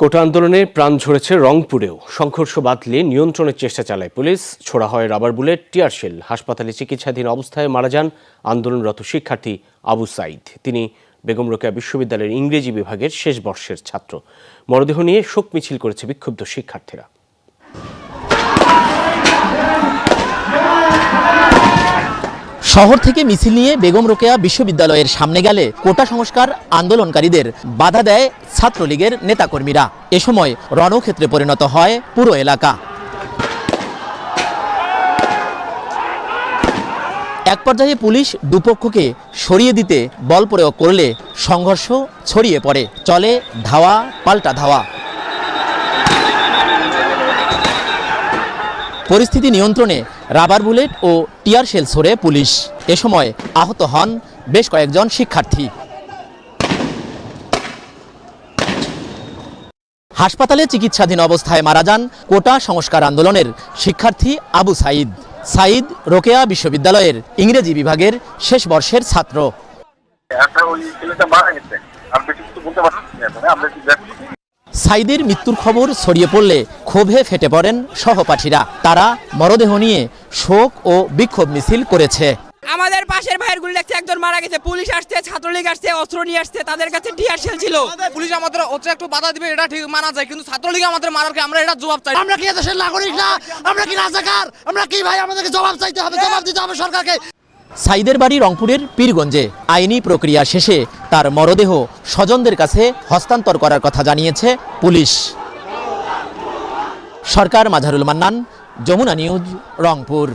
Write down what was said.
কোটা আন্দোলনে প্রাণ ঝরেছে রংপুরেও। সংঘর্ষ বাঁধলে নিয়ন্ত্রণের চেষ্টা চালায় পুলিশ। ছোড়া হয় রাবার বুলেট, টিয়ার শেল। হাসপাতালে চিকিৎসাধীন অবস্থায় মারা যান আন্দোলনরত শিক্ষার্থী আবু সাইদ। তিনি বেগম রোকেয়া বিশ্ববিদ্যালয়ের ইংরেজি বিভাগের শেষ বর্ষের ছাত্র। মরদেহ নিয়ে শোক মিছিল করেছে বিক্ষুব্ধ শিক্ষার্থীরা। শহর থেকে মিছিল নিয়ে বেগম রোকেয়া বিশ্ববিদ্যালয়ের সামনে গেলে কোটা সংস্কার আন্দোলনকারীদের বাধা দেয় ছাত্রলীগের নেতাকর্মীরা। এ সময় রণক্ষেত্রে পরিণত হয় পুরো এলাকা। এক পর্যায়ে পুলিশ দুপক্ষকে সরিয়ে দিতে বল প্রয়োগ করলে সংঘর্ষ ছড়িয়ে পড়ে। চলে ধাওয়া, পাল্টা ধাওয়া। পরিস্থিতি নিয়ন্ত্রণে রাবার বুলেট ও টিয়ার শেল ছড়ে পুলিশ। এ সময় আহত হন বেশ কয়েকজন শিক্ষার্থী। হাসপাতালে চিকিৎসাধীন অবস্থায় মারা যান কোটা সংস্কার আন্দোলনের শিক্ষার্থী আবু সাইদ। সাইদ রোকেয়া বিশ্ববিদ্যালয়ের ইংরেজি বিভাগের শেষ বর্ষের ছাত্র। সাইদের মৃত্যুর খবর ছড়িয়ে পড়লে ক্ষোভে ফেটে পড়েন সহপাঠীরা। তারা মরদেহ নিয়ে শোক ও বিক্ষোভ মিছিল করেছে। আমাদের পাশের ভাইয়ের গুলি লাগছে একজন মারা গেছে। পুলিশ আসছে ছাত্রলীগ আসছে অস্ত্র নিয়ে আসছে তাদের কাছে টিয়ার শেল ছিল। আমাদের পুলিশ আমাদের হচ্ছে একটু বাধা দিবে এটা ঠিক মানা যায় কিন্তু ছাত্রলীগ আমাদের মারার কি আমরা এটা জবাব চাই। আমরা কি দেশের নাগরিক না? আমরা কি রাজাকার? আমরা কি ভাই? আমাদেরকে জবাব চাইতে হবে জবাব দিতে হবে সরকারকে। সাইদের বাড়ি রংপুরের পীরগঞ্জে আইনি প্রক্রিয়া শেষে তার মরদেহ স্বজনদের কাছে হস্তান্তর করার কথা জানিয়েছে পুলিশ। সরকার মাঝারুল মান্নান, যমুনা নিউজ, রংপুর।